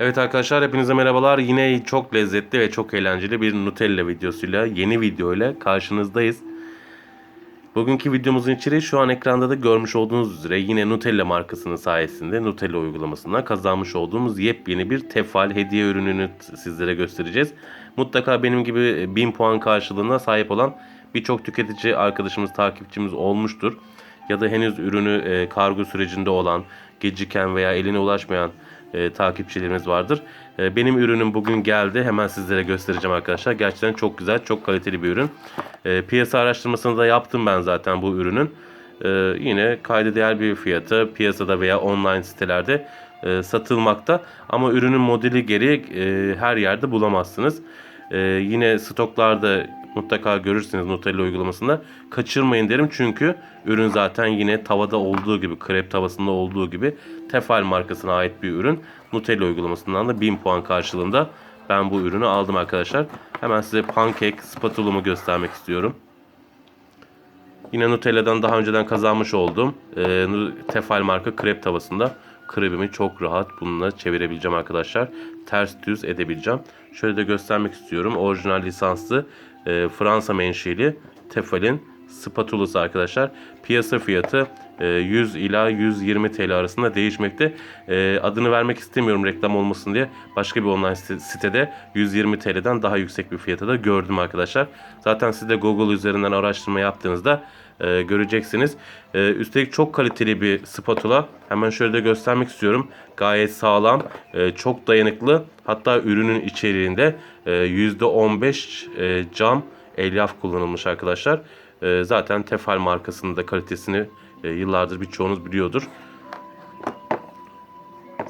Evet arkadaşlar hepinize merhabalar. Yine çok lezzetli ve çok eğlenceli bir Nutella videosuyla, yeni video ile karşınızdayız. Bugünkü videomuzun içeriği şu an ekranda da görmüş olduğunuz üzere yine Nutella markasının sayesinde Nutella uygulamasından kazanmış olduğumuz yepyeni bir tefal hediye ürününü sizlere göstereceğiz. Mutlaka benim gibi 1000 puan karşılığına sahip olan birçok tüketici arkadaşımız, takipçimiz olmuştur. Ya da henüz ürünü e, kargo sürecinde olan, geciken veya eline ulaşmayan e, takipçilerimiz vardır. E, benim ürünüm bugün geldi. Hemen sizlere göstereceğim arkadaşlar. Gerçekten çok güzel, çok kaliteli bir ürün. E, piyasa araştırmasını da yaptım ben zaten bu ürünün. E, yine kayda değer bir fiyatı piyasada veya online sitelerde e, satılmakta. Ama ürünün modeli gereği e, her yerde bulamazsınız. E, yine stoklarda mutlaka görürsünüz Nutella uygulamasında. Kaçırmayın derim çünkü ürün zaten yine tavada olduğu gibi, krep tavasında olduğu gibi Tefal markasına ait bir ürün. Nutella uygulamasından da 1000 puan karşılığında ben bu ürünü aldım arkadaşlar. Hemen size pancake spatula'mı göstermek istiyorum. Yine Nutella'dan daha önceden kazanmış olduğum e, Tefal marka krep tavasında krebimi çok rahat bununla çevirebileceğim arkadaşlar. Ters düz edebileceğim. Şöyle de göstermek istiyorum. Orijinal lisanslı e, Fransa menşeli Tefal'in spatulası arkadaşlar. Piyasa fiyatı 100 ila 120 TL arasında değişmekte. E, adını vermek istemiyorum reklam olmasın diye. Başka bir online site- sitede 120 TL'den daha yüksek bir fiyata da gördüm arkadaşlar. Zaten siz de Google üzerinden araştırma yaptığınızda e, göreceksiniz. E, üstelik çok kaliteli bir spatula. Hemen şöyle de göstermek istiyorum. Gayet sağlam, e, çok dayanıklı. Hatta ürünün içeriğinde e, %15 e, cam elyaf kullanılmış arkadaşlar. E, zaten Tefal markasının da kalitesini e, yıllardır birçoğunuz biliyordur.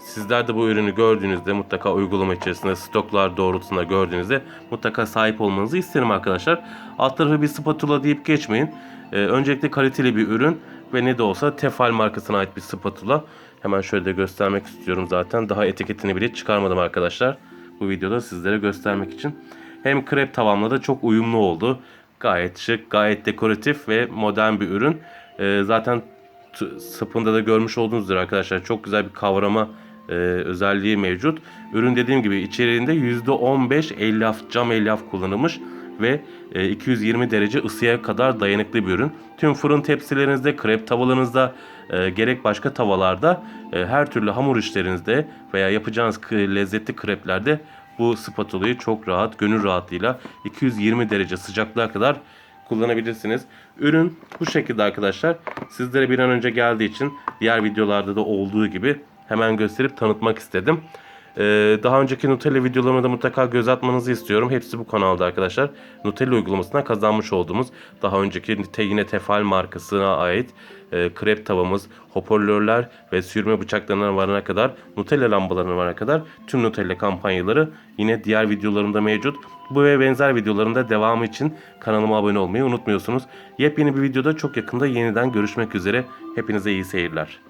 Sizler de bu ürünü gördüğünüzde mutlaka uygulama içerisinde stoklar doğrultusunda gördüğünüzde mutlaka sahip olmanızı isterim arkadaşlar. Alt tarafı bir spatula deyip geçmeyin. Ee, öncelikle kaliteli bir ürün ve ne de olsa Tefal markasına ait bir spatula. Hemen şöyle de göstermek istiyorum zaten. Daha etiketini bile çıkarmadım arkadaşlar. Bu videoda sizlere göstermek için. Hem krep tavamla da çok uyumlu oldu. Gayet şık, gayet dekoratif ve modern bir ürün. Ee, zaten sapında da görmüş olduğunuz üzere arkadaşlar çok güzel bir kavrama e, özelliği mevcut. Ürün dediğim gibi içeriğinde %15 elyaf, cam elyaf kullanılmış ve e, 220 derece ısıya kadar dayanıklı bir ürün. Tüm fırın tepsilerinizde, krep tavalarınızda, e, gerek başka tavalarda, e, her türlü hamur işlerinizde veya yapacağınız lezzetli kreplerde bu spatulayı çok rahat, gönül rahatlığıyla 220 derece sıcaklığa kadar kullanabilirsiniz. Ürün bu şekilde arkadaşlar. Sizlere bir an önce geldiği için diğer videolarda da olduğu gibi hemen gösterip tanıtmak istedim. Ee, daha önceki Nutella videolarıma da mutlaka göz atmanızı istiyorum. Hepsi bu kanalda arkadaşlar. Nutella uygulamasından kazanmış olduğumuz daha önceki te, yine Tefal markasına ait e, krep tavamız, hoparlörler ve sürme bıçaklarına varana kadar Nutella lambalarına varana kadar tüm Nutella kampanyaları yine diğer videolarımda mevcut. Bu ve benzer videolarımda devamı için kanalıma abone olmayı unutmuyorsunuz. Yepyeni bir videoda çok yakında yeniden görüşmek üzere. Hepinize iyi seyirler.